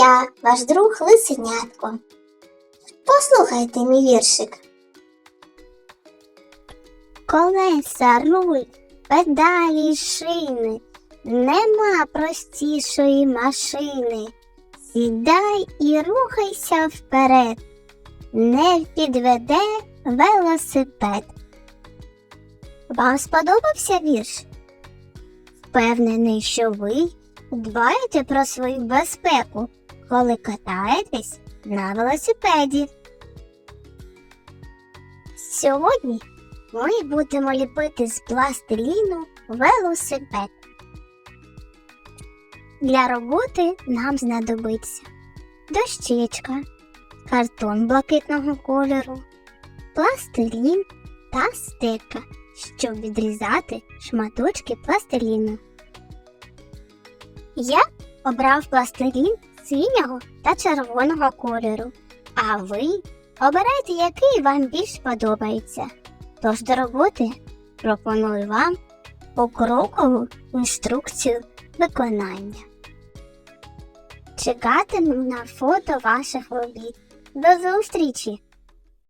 я, ваш друг Лисенятко. Послухайте мій віршик. Колеса, руль, педалі, шини, нема простішої машини. Сідай і рухайся вперед, не підведе велосипед. Вам сподобався вірш? Впевнений, що ви дбаєте про свою безпеку, коли катаєтесь на велосипеді. Сьогодні ми будемо ліпити з пластиліну велосипед. Для роботи нам знадобиться дощечка, картон блакитного кольору, пластилін та стека, щоб відрізати шматочки пластиліну. Я обрав пластилін синього та червоного кольору, а ви обирайте, який вам більш подобається. Тож до роботи пропоную вам покрокову інструкцію виконання. Чекатиму на фото ваших робіт. До зустрічі!